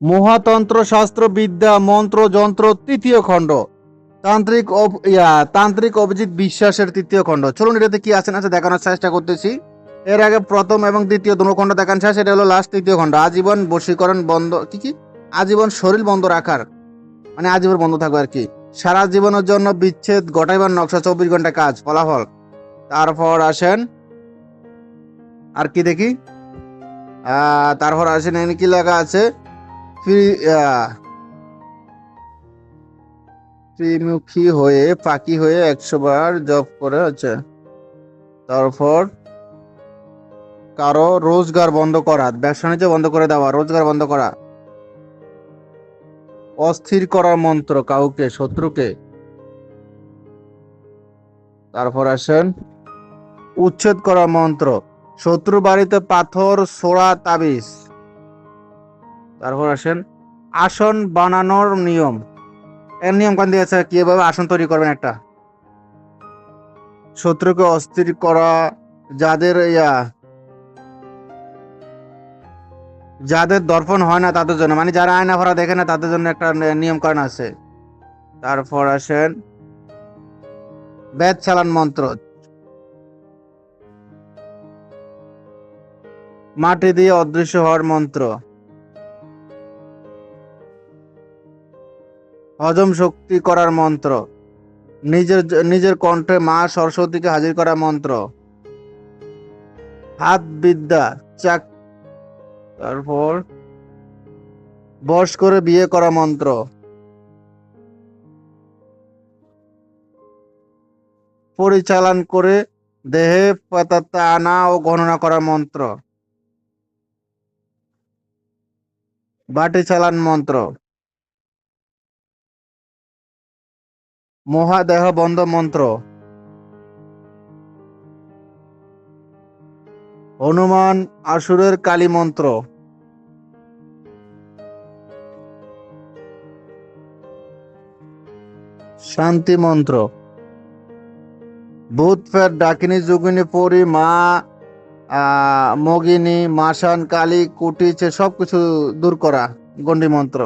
মহাতন্ত্র শাস্ত্র বিদ্যা মন্ত্র, যন্ত্র, তৃতীয় খণ্ড। তান্ত্রিক তান্ত্রিক অভিজিৎ বিশ্বাসের তৃতীয় খণ্ড। চলুন এটাতে কি আছে না আছে দেখানোর চেষ্টা করতেছি। এর আগে প্রথম এবং দ্বিতীয় দুটো খণ্ড দেখান শেষ, এটা হলো লাস্ট তৃতীয় খণ্ড। আজীবন বশীকরণ বন্ধ, কি কি? আজীবন শরীর বন্ধ রাখার। মানে আজীবন বন্ধ থাকবে আর কি। সারা জীবনের জন্য বিচ্ছেদ ঘটাইবার নকশা, চব্বিশ ঘণ্টা কাজ, ফলাফল। তারপর আসেন, আর কি দেখি? তারপর আসেন, এখানে কি লেখা আছে? ত্রিমুখী হয়ে পাখি হয়ে একশো বার জব করে আছে তারপর কারও রোজগার বন্ধ করা ব্যবসা বাণিজ্য বন্ধ করে দেওয়া, রোজগার বন্ধ করা। অস্থির করার মন্ত্র কাউকে, শত্রুকে। তারপর আসেন, উচ্ছেদ করার মন্ত্র শত্রু বাড়িতে পাথর, সোড়া, তাবিজ। তারপর আসেন, আসন বানানোর নিয়ম। এর নিয়ম কান দিয়েছে কীভাবে আসন তৈরি করবেন একটা? শত্রুকে অস্থির করা, যাদের ইয়া, যাদের দর্পণ হয় না তাদের জন্য মানে যারা আয়না ভরা দেখে না তাদের জন্য একটা নিয়ম কারণ আছে। তারপর আসেন, বেদ চালান মন্ত্র। মাটি দিয়ে অদৃশ্য হওয়ার মন্ত্র। হজম শক্তি করার মন্ত্র। নিজের নিজের কণ্ঠে মা সরস্বতীকে হাজির করার মন্ত্র। হাত বিদ্যা, চাক তারপর বশ করে বিয়ে করা মন্ত্র। পরিচালন করে দেহে পাতাত্তা আনা ও গণনা করা মন্ত্র। বাটি চালান মন্ত্র। মহাদেহ বন্ধ মন্ত্র। হনুমান আসুরের কালী মন্ত্র। শান্তি মন্ত্র। ভূত ফের ডাকিনী যোগিনী পরি, মা মগিনী, মাসান, কালী কুটিছে সবকিছু দূর করা গন্ডি মন্ত্র।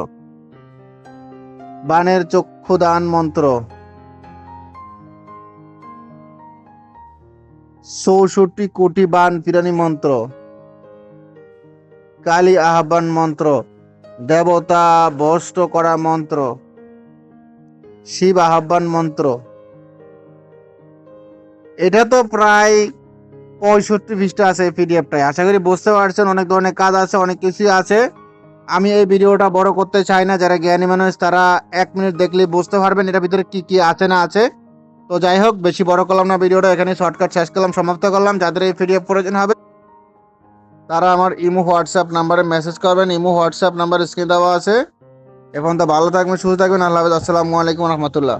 বানের চক্ষুদান মন্ত্র। চৌষট্টি কোটি বান পিরানি মন্ত্র, কালী আহ্বান মন্ত্র, দেবতা বষ্ট করা মন্ত্র, শিব আহ্বান মন্ত্র। এটা তো প্রায় পঁয়ষট্টি পৃষ্ঠা আছে পিডিএফটায়। আশা করি বুঝতে পারছেন, অনেক ধরনের কাজ আছে, অনেক কিছুই আছে। আমি এই ভিডিওটা বড় করতে চাই না, যারা জ্ঞানী মানুষ, তারা এক মিনিট দেখলে বুঝতে পারবেন এটার ভিতরে কি কি আছে না আছে। তো যাই হোক, বেশি বড় করলাম না, ভিডিওটা এখানে শর্টকাট শেষ করলাম, সমাপ্ত করলাম। যাদের এই পিডিএফ প্রয়োজন হবে, তারা আমার ইমো, হোয়াটসঅ্যাপ নাম্বারে মেসেজ করবেন। ইমো, হোয়াটসঅ্যাপ নাম্বার স্ক্রিন দেওয়া আছে। এখন তো ভালো থাকবেন, সুস্থ থাকবেন, আল্লাহ আসসালামু আলাইকুম রহমতুল্লাহ।